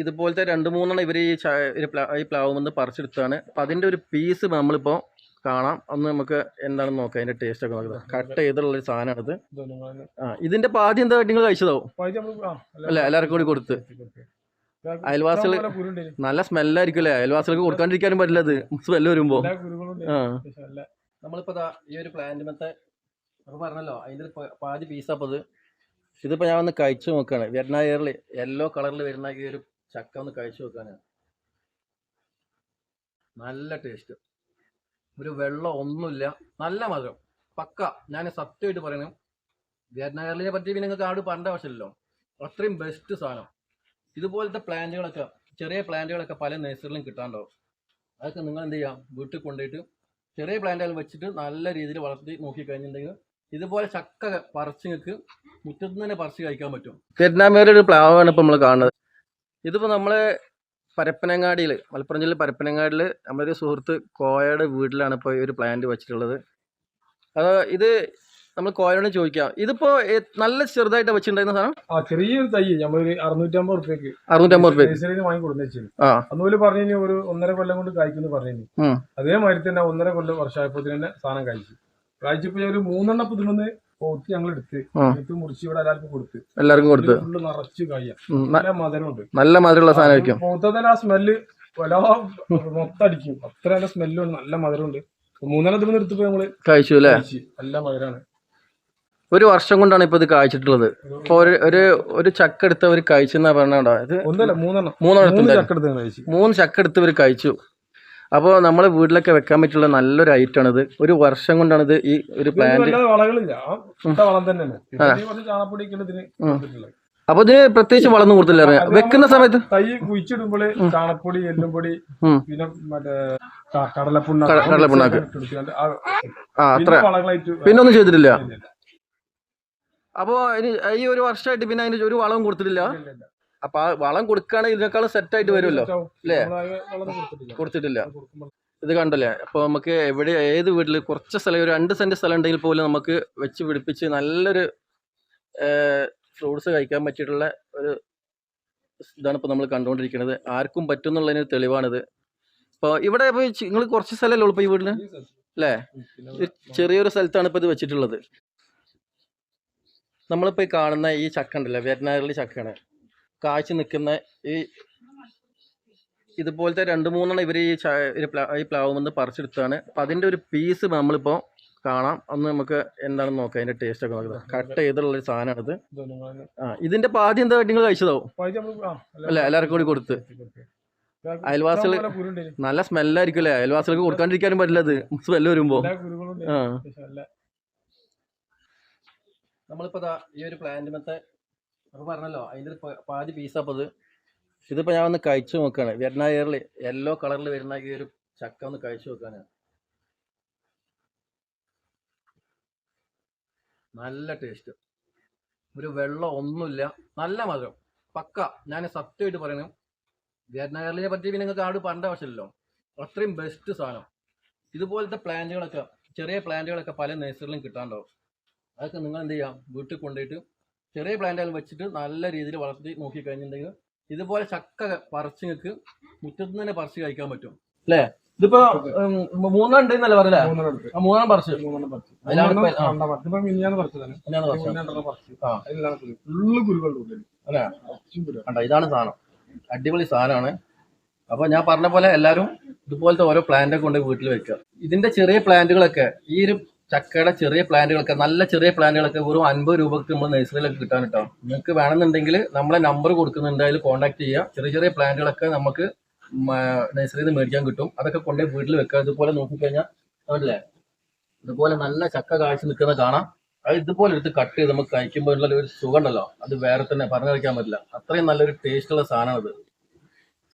ഇതുപോലത്തെ രണ്ട് മൂന്നെണ്ണം ഇവർ ഈ ഈ പ്ലാവ് വന്ന് പറിച്ചെടുത്താണ് അപ്പം അതിന്റെ ഒരു പീസ് നമ്മളിപ്പോൾ കാണാം. ഒന്ന് നമുക്ക് എന്താണെന്ന് നോക്കാം അതിന്റെ ടേസ്റ്റ് ഒക്കെ നോക്കാം. കട്ട് ചെയ്തുള്ള ഒരു സാധനമാണിത് ആ ഇതിന്റെ പാതി എന്താ നിങ്ങൾ കഴിച്ചതാവും? അല്ല എല്ലാവർക്കും കൂടി കൊടുത്ത്. അയൽവാസികൾ നല്ല സ്മെല്ലായിരിക്കും അല്ലേ അയൽവാസികൾക്ക് കൊടുക്കാണ്ടിരിക്കാനും പറ്റില്ല അത് സ്മെല്ല് വരുമ്പോൾ ആ. നമ്മളിപ്പോ ഈ ഒരു പ്ലാന്റിമത്തെ പറഞ്ഞല്ലോ അതിന്റെ പാതി പീസാപ്പത് ഇത്. ഇതിപ്പോൾ ഞാൻ ഒന്ന് കഴിച്ചു നോക്കുകയാണ് വെറ്റനറിയറിൽ യെല്ലോ കളറിൽ വരുന്ന ഈ ഒരു ചക്ക ഒന്ന് കഴിച്ചു നോക്കാനാണ് നല്ല ടേസ്റ്റ് ഒരു വെള്ളം ഒന്നുമില്ല. നല്ല മധുരം. പക്ക. ഞാൻ സത്യമായിട്ട് പറയുന്നു വിയറ്റ്നാമിനെ പറ്റി പിന്നെ നിങ്ങൾക്ക് ആട് പറഞ്ഞ ആവശ്യമില്ലല്ലോ. അത്രയും ബെസ്റ്റ് സാധനം. ഇതുപോലത്തെ പ്ലാന്റുകളൊക്കെ ചെറിയ പ്ലാന്റുകളൊക്കെ പല നേഴ്സറിലും കിട്ടാണ്ടാവും അതൊക്കെ നിങ്ങൾ എന്ത് ചെയ്യാം? വീട്ടിൽ കൊണ്ടുപോയിട്ട് ചെറിയ പ്ലാന്റുകൾ വെച്ചിട്ട് നല്ല രീതിയിൽ വളർത്തി നോക്കി കഴിഞ്ഞിട്ടുണ്ടെങ്കിൽ ഇതുപോലെ ചക്ക പറിച്ച് നിങ്ങൾക്ക് മുറ്റത്ത് തന്നെ പറിച്ച് കഴിക്കാൻ പറ്റും. വിയറ്റ്നാമിയുടെ ഒരു പ്ലാവാണ് ഇപ്പം നമ്മൾ കാണുന്നത്. ഇതിപ്പോൾ നമ്മൾ പരപ്പനങ്ങാടിയിൽ മലപ്പുറം ജില്ലയിൽ പരപ്പനങ്ങാടിയിൽ നമ്മളൊരു സുഹൃത്ത് കോയയുടെ വീട്ടിലാണ് ഇപ്പോൾ ഈ ഒരു പ്ലാന്റ് വെച്ചിട്ടുള്ളത്. അത് ഇത് നമ്മൾ കോയനോട് ചോദിക്കാം. ഇതിപ്പോൾ നല്ല ചെറുതായിട്ട് വെച്ചിട്ടുണ്ടായിരുന്ന സാധനം? ആ ചെറിയൊരു തൈ നമ്മളൊരു അറുന്നൂറ്റമ്പത് റുപ്യക്ക് അറുന്നൂറ്റമ്പത് നഴ്സറിയിൽ വാങ്ങി കൊടുന്നു അന്നുപോലെ പറഞ്ഞു ഒരു ഒന്നര കൊല്ലം കൊണ്ട് കായ്ക്കുന്നു പറഞ്ഞു. അതേമാതിരി തന്നെ ഒന്നര കൊല്ലം വർഷമായപ്പോ തന്നെ സാധനം കഴിച്ചു കഴിച്ചപ്പോ ഒരു മൂന്നെണ്ണം പുതുമെന്ന് പോത്ത് ഞങ്ങൾ എടുത്ത്. എടുത്ത് മുറിച്ച് ഇവിടെ എല്ലാവർക്കും കൊടുത്ത്. എല്ലാവർക്കും കൊടുത്ത്. ഫുള്ള് നിറച്ച് നല്ല മധുരമുണ്ട്. നല്ല മധുരമുള്ള സാധനമായിരിക്കും. പോത്തതിന് ആ സ്മെല്ല് വല മൊത്തം അടിക്കും. അത്ര നല്ല സ്മെല്ലുണ്ട് നല്ല മധുരമുണ്ട്. മൂന്നെണ്ണം ദിവസം എടുത്തപ്പോ നമ്മൾ കഴിച്ചു അല്ലേ? നല്ല മധുരമാണ്. ഒരു വർഷം കൊണ്ടാണ് ഇപ്പൊ ഇത് കായ്ച്ചിട്ടുള്ളത്. ഇപ്പൊ ഒരു ഒരു ഒരു ചക്ക എടുത്ത് അവർ കഴിച്ചെന്നാ പറഞ്ഞോ ഇത് മൂന്നെണ്ണം. മൂന്നെണ്ണം മൂന്ന്. ചക്ക എടുത്ത് കഴിച്ചു. മൂന്ന് ചക്ക എടുത്ത് ഇവർ കഴിച്ചു. അപ്പോൾ നമ്മൾ വീട്ടിലൊക്കെ വെക്കാൻ പറ്റുള്ള നല്ലൊരു ഐറ്റമാണിത് ഒരു വർഷം കൊണ്ടാണ് ഇത് ഈ ഒരു പ്ലാന്റ് അപ്പൊ ഇതിന് പ്രത്യേകിച്ച് വളർന്നു കൊടുത്തില്ല വെക്കുന്ന സമയത്ത് തൈ കുഴിച്ചിടുമ്പോൾ ചാണപ്പൊടി എല്ലുംപൊടി പിന്നെ മറ്റേ കടലപ്പുണ്ണാക്ക്. കട- കടലപ്പുണ്ണാക്ക്. ആ അത്ര. പിന്നെ ഒന്നും ചെയ്തിട്ടില്ല. ഇനി ഈ ഒരു വർഷമായിട്ട് പിന്നെ അതിന് ഒരു വളവും കൊടുത്തിട്ടില്ല? അപ്പോൾ ആ വളം കൊടുക്കുകയാണെങ്കിൽ ഇതിനേക്കാളും സെറ്റായിട്ട് വരുമല്ലോ. അല്ലേ? കൊടുത്തിട്ടില്ല. ഇത് കണ്ടല്ലേ? അപ്പോൾ നമുക്ക് എവിടെ ഏത് വീട്ടിൽ കുറച്ച് സ്ഥലം ഒരു രണ്ട് സെന്റ് സ്ഥലം ഉണ്ടെങ്കിൽ പോലും നമുക്ക് വെച്ച് പിടിപ്പിച്ച് നല്ലൊരു ഫ്രൂട്ട്സ് കഴിക്കാൻ പറ്റിയിട്ടുള്ള ഒരു ഇതാണ് ഇപ്പോൾ നമ്മൾ കണ്ടുകൊണ്ടിരിക്കുന്നത് ആർക്കും പറ്റും എന്നുള്ളതിന് ഒരു തെളിവാണിത്. ഇപ്പോൾ ഇവിടെ ഇപ്പോൾ നിങ്ങൾ കുറച്ച് സ്ഥലമല്ലേ ഉള്ളൂ ഇപ്പോൾ ഈ വീട്ടിൽ അല്ലേ? ചെറിയൊരു സ്ഥലത്താണ് ഇപ്പോൾ ഇത് വെച്ചിട്ടുള്ളത്. നമ്മളിപ്പോൾ ഈ കാണുന്ന ഈ ചക്ക ഉണ്ടല്ലോ വെറ്റനറിയിൽ ചക്കയാണ്. കാഴ്ച നിൽക്കുന്ന ഈ ഇതുപോലത്തെ രണ്ട് മൂന്നെണ്ണം ഇവർ ഈ ഈ പ്ലാവ് വന്ന് പറിച്ചെടുത്താണ് അപ്പം അതിന്റെ ഒരു പീസ് നമ്മളിപ്പോൾ കാണാം. ഒന്ന് നമുക്ക് എന്താണെന്ന് നോക്കാം. അതിന്റെ ടേസ്റ്റ് ഒക്കെ നോക്കാം. കട്ട് ചെയ്തുള്ള ഒരു സാധനമാണിത് ആ ഇതിന്റെ പാതി എന്താ നിങ്ങൾ കഴിച്ചതാവും? അല്ല എല്ലാവർക്കും കൂടി കൊടുത്ത്. അയൽവാസികൾ. നല്ല സ്മെല്ലായിരിക്കും അല്ലേ അയൽവാസികൾക്ക് കൊടുക്കാണ്ടിരിക്കാനും പറ്റില്ല അത് സ്മെല്ല് വരുമ്പോ. ആ. നമ്മളിപ്പോ ഈ ഒരു പ്ലാന്റിമത്തെ അപ്പോൾ പറഞ്ഞല്ലോ പ- പാതി പീസ് ഇത് ഇതിപ്പോൾ ഞാൻ ഒന്ന് കഴിച്ചു നോക്കുകയാണ് ഇയറിൽ യെല്ലോ കളറിൽ വരുന്ന ഈ ഒരു ചക്ക ഒന്ന് കഴിച്ചു നോക്കാനാണ് നല്ല ടേസ്റ്റ് ഒരു വെള്ളം ഒന്നുമില്ല. നല്ല മധുരം. പക്ക. ഞാൻ സത്യമായിട്ട് പറയുന്നു വിയറ്റ്നാമിനെ പറ്റി പിന്നെ നിങ്ങൾക്ക് ആട് പണ്ട ആവശ്യമില്ലല്ലോ. അത്രയും ബെസ്റ്റ് സാധനം. ഇതുപോലത്തെ പ്ലാന്റുകളൊക്കെ ചെറിയ പ്ലാന്റുകളൊക്കെ പല നഴ്സറിലും കിട്ടാണ്ടാവും അതൊക്കെ നിങ്ങൾ എന്ത് ചെയ്യാം? വീട്ടിൽ കൊണ്ടുപോയിട്ട് ചെറിയ പ്ലാന്റുകൾ വെച്ചിട്ട് നല്ല രീതിയിൽ വളർത്തി നോക്കി കഴിഞ്ഞിട്ടുണ്ടെങ്കിൽ ഇതുപോലെ ചക്ക പറിച്ച് നിങ്ങൾക്ക് മുറ്റത്ത് തന്നെ പറിച്ച് കഴിക്കാൻ പറ്റും. അല്ലേ? ഇതിപ്പോ മൂന്നെണ്ണം ഉണ്ടെന്നല്ലേ പറയല്ലേ മൂന്നെണ്ണം പറിച്ചു. മൂന്നെണ്ണം പറിച്ച്. പറിച്ച്. ഇതാണ് സാധനം. അടിപൊളി സാധനമാണ്. അപ്പൊ ഞാൻ പറഞ്ഞ പോലെ എല്ലാരും ഇതുപോലത്തെ ഓരോ പ്ലാന്റ് കൊണ്ട് വീട്ടിൽ വെക്കുക. ഇതിന്റെ ചെറിയ പ്ലാന്റുകളൊക്കെ ഈ ഒരു ചക്കയുടെ ചെറിയ പ്ലാന്റുകളൊക്കെ നല്ല ചെറിയ പ്ലാന്റുകളൊക്കെ വെറും അൻപത് രൂപക്ക് നമ്മൾ നഴ്സറിയിലൊക്കെ കിട്ടാൻ കിട്ടാം നിങ്ങൾക്ക് വേണമെന്നുണ്ടെങ്കിൽ നമ്മളെ നമ്പർ കൊടുക്കുന്നുണ്ട് അതിൽ കോൺടാക്ട് ചെയ്യുക ചെറിയ ചെറിയ പ്ലാന്റുകളൊക്കെ നമുക്ക് നഴ്സറിയിൽ നിന്ന് മേടിക്കാൻ കിട്ടും. അതൊക്കെ കൊണ്ടുപോയി വീട്ടിൽ വെക്കുക ഇതുപോലെ നോക്കിക്കഴിഞ്ഞാൽ അതല്ലേ ഇതുപോലെ നല്ല ചക്ക കാഴ്ച നിൽക്കുന്ന കാണാം. അത് ഇതുപോലെ എടുത്ത് കട്ട് ചെയ്ത് നമുക്ക് കഴിക്കുമ്പോൾ ഉള്ള ഒരു സുഖം ഉണ്ടല്ലോ. അത് വേറെ തന്നെ പറഞ്ഞു കഴിക്കാൻ പറ്റില്ല. അത്രയും നല്ലൊരു ടേസ്റ്റുള്ള ഇത്